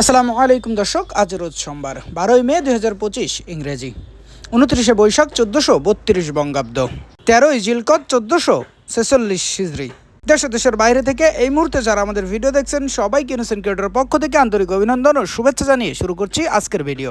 আসসালামু আলাইকুম দর্শক, আজ রোজ সোমবার, বারোই মে দুই হাজার পঁচিশ, ইংরেজি। উনত্রিশে বৈশাখ চোদ্দোশো বত্রিশ বঙ্গাব্দ। তেরোই জিলকত চোদ্দোশো ছেচল্লিশ সিজরি দেশ দেশের বাইরে থেকে এই মুহূর্তে যারা আমাদের ভিডিও দেখছেন, সবাইকে ইনোসেন্ট ক্রিয়েটরের পক্ষ থেকে আন্তরিক অভিনন্দন ও শুভেচ্ছা জানিয়ে শুরু করছি আজকের ভিডিও।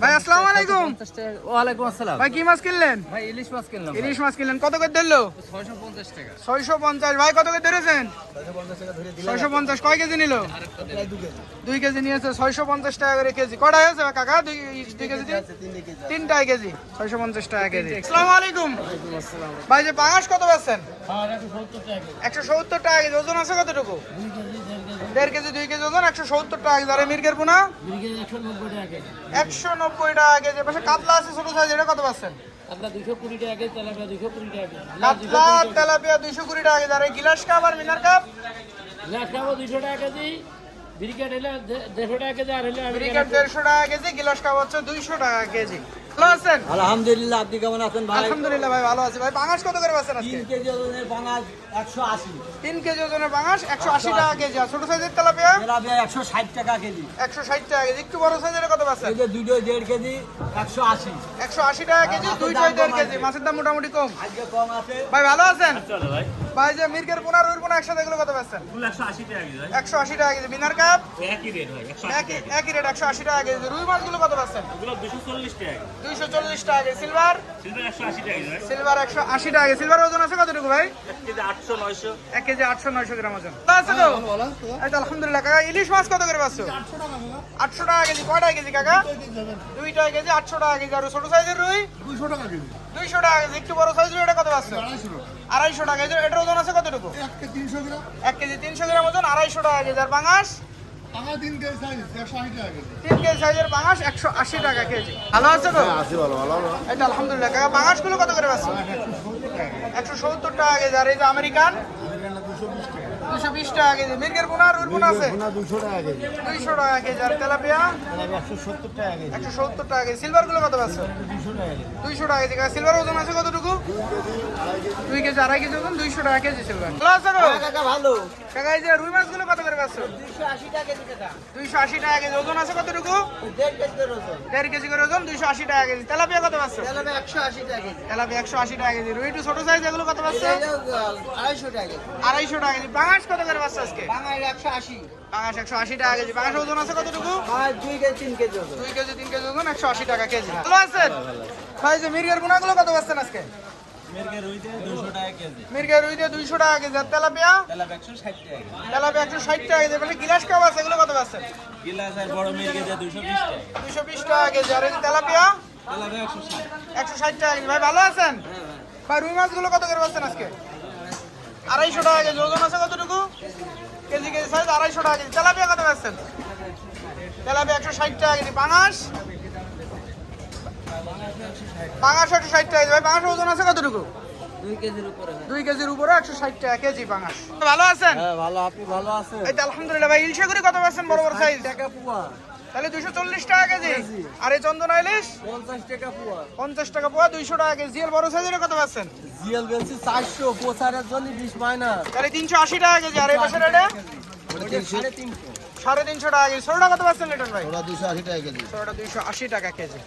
ভাই আসসালামু আলাইকুম। ওয়ালাইকুম আসসালাম। ভাই কি মাছ কিনলেন? ভাই ইলিশ মাছ কিনলাম ইলিশ মাছ কিনলেন। কত করে ছয়শো পঞ্চাশ টাকা। ছয়শো পঞ্চাশ। ভাই কত করে ধরেছেন? ছয়শো পঞ্চাশ। কয় কেজি নিল? দুই কেজি নিয়েছে ছয়শো পঞ্চাশ টাকা করে কেজি। কটা হয়েছে কাকা? দুই দুই কেজি দিয়ে? তিনটায় কেজি। ছয়শো পঞ্চাশ টাকা কেজি। আসসালামু আলাইকুম। ভাই যে পাঙাশ কত পাচ্ছেন একশো সত্তর টাকা কেজি। ওজন আছে কতটুকু? দেড় কেজি দুই কেজি ওজন একশো সত্তর টাকা আর মির্গের পোনা? একশো নব্বই টাকা কেজি। পাশে কাতলা আছে ছোট সাইজ এটা কত পাচ্ছেন? কাতলা তেলাপিয়া দুইশো কুড়ি টাকা কেজি। আর এই গিলাস কাপ আর মিনার কাপ? গ্লাস টাকা কেজি ব্রিকেট হলে দেড়শো টাকা কেজি আর হলে ব্রিকেট দেড়শো টাকা কেজি গিলাস কাপ হচ্ছে দুইশো টাকা কেজি। ভালো আছেন? আলহামদুলিল্লাহ আপনি কেমন আছেন ভাই? আলহামদুলিল্লাহ ভাই ভালো আছি ভাই। বাঙাশ কত করে আছেন আজকে? তিন কেজি ওজনের একশো আশি। তিন কেজি ওজনের একশো আশি টাকা কেজি। আর ছোট সাইজের তেলাপিয়া? তেলাপিয়া একশো ষাট টাকা কেজি। একশো ষাট টাকা কেজি। একটু বড় সাইজের কত আছে এই যে দুটো দেড় কেজি একশো আশি। টাকা কেজি দুইটাই দেড় কেজি মাছের দাম মোটামুটি কম। আজকে কম আছে। ভাই ভালো আছেন? ভাই। যে মির্গের পোনা রুইর পোনা একসাথে এগুলো কত পাচ্ছেন একশো আশি টাকা কেজি বিনার কাপ? একই রেট একশো আশি টাকা কেজি। রুই মাছগুলো কত পাচ্ছেন দুইশো চল্লিশ টাকা কেজি। সিলভার? সিলভার একশো আশি টাকা কেজি সিলভার ওজন আছে কতটুকু ভাই? এক কেজি আটশো নয়শো। গ্রাম ওজন। আছে তো আলহামদুলিল্লাহ কাকা ইলিশ মাছ কত করে পাচ্ছ আটশো টাকা কেজি। কয়টা কেজি কাকা? দুইটা কেজি আটশো টাকা কেজি আর ছোট সাইজের রুই? দুইশো টাকা কেজি। দুইশো টাকা কেজি একটু বড় সাইজের এটা কত পাচ্ছ আড়াইশো টাকা। আড়াইশো টাকা কেজি এটার ওজন আছে কতটুকু? এক কেজি তিনশো গ্রাম। এক কেজি তিনশো গ্রাম ওজন আড়াইশো টাকা কেজি। আর বাঙাশ তিন কেজি সাইজের বাঙাশ একশো আশি টাকা কেজি। ভালো আছে তো? আশি ভালো ভালো ভালো। এই তো আলহামদুলিল্লাহ। কাকা কত করে একশো সত্তর টাকা কেজি। আর এই যে আমেরিকান? দুশো বিশ টাকা কেজি মির্গের পোনা আছে দুশো টাকা কেজি দুইশো টাকা কেজি আর তেলাপিয়া একশো সত্তর টাকা কেজি একশো সত্তর টাকা কেজি সিলভারগুলো কত পাচ্ছ দুশো টাকা কেজি দুইশো টাকা কেজি সিলভার ওজন আছে কতটুকু দুই কেজি আড়াই কেজি ওজন দুইশো টাকা কেজি সিলভার ভালো আছে কাকা ভালো কাকা এই যে রুই মাছগুলো কত করে পাচ্ছ দুশো আশি টাকা কেজি দুইশো আশি টাকা কেজি ওজন আছে কতটুকু দেড় কেজি করে ওজন দুইশো আশি টাকা কেজি তেলাপিয়া কত পাচ্ছ তেলাপিয়া একশো আশি টাকা কেজি তেলাপিয়া একশো আশি টাকা কেজি রুই একটু ছোট সাইজ এগুলো কত পাচ্ছ আড়াইশো টাকা কেজি আড়াইশো টাকা কেজি বাঙাশ কত করে পাচ্ছ আজকে? বাঙালি একশো আশি। একশো আশি টাকা কেজি। ওজন আছে কতটুকু? দুই কেজি তিন কেজি দুই কেজি তিন কেজি ওজন একশো আশি টাকা কেজি। ভালো আছেন? ভাই যে মির্গের গুণাগুলো কত পাচ্ছেন আজকে? রুইতে দুইশো টাকা কেজি। আর তেলাপিয়া? তেলাপিয়া একশো ষাট টাকা কেজি। মানে গিলাস কাপ আছে? এগুলো কত পাচ্ছেন? গিলাস আর বড় মেরকে যে বিশ টাকা। দুইশো বিশ টাকা কেজি। আর তেলাপিয়া? তেলাপিয়া একশো ষাট। একশো ষাট টাকা কেজি। ভাই ভালো আছেন? ভাই রুই মাছগুলো কত করে পাচ্ছেন আজকে? আড়াইশো টাকা কেজি ওজন আছে কতটুকু? কেজি কেজি সাইজ আড়াইশো টাকা কেজি। তেলাপিয়া কত পাচ্ছেন তেলাপিয়া একশো ষাট টাকা কেজি। পাঙাশ? পাঙাশ একশো ষাট টাকা কেজি। ভাই পাঙাশ ওজন আছে কতটুকু? দুই কেজির উপরে। একশো ষাট টাকা কেজি পাঙাশ। ভালো আছেন? হ্যাঁ ভালো আপনি ভালো আছেন? এই তো আলহামদুলিল্লাহ ভাই ইলশাগুড়ি কত পাচ্ছেন বড় বড় সাইজ টাকা পোয়া। তাহলে দুইশো চল্লিশ টাকা কেজি। আর এই চন্দনা ইলিশ পঞ্চাশ টাকা পোয়া। পঞ্চাশ টাকা পোয়া দুইশো টাকা কেজি। জিএল বড় সাইজের কত পাচ্ছেন? জিএল বেলছি চারশো পোচারের জন্য বিশ তাহলে তিনশো আশি টাকা কেজি। আর এই পাশে রেটে? সাড়ে তিনশো। টাকা কেজি। ষোলোটা কত পাচ্ছেন লিটার ভাই? ওরা দুশো আশি টাকা কেজি। ষোলোটা দুইশো আশি টাকা কেজি।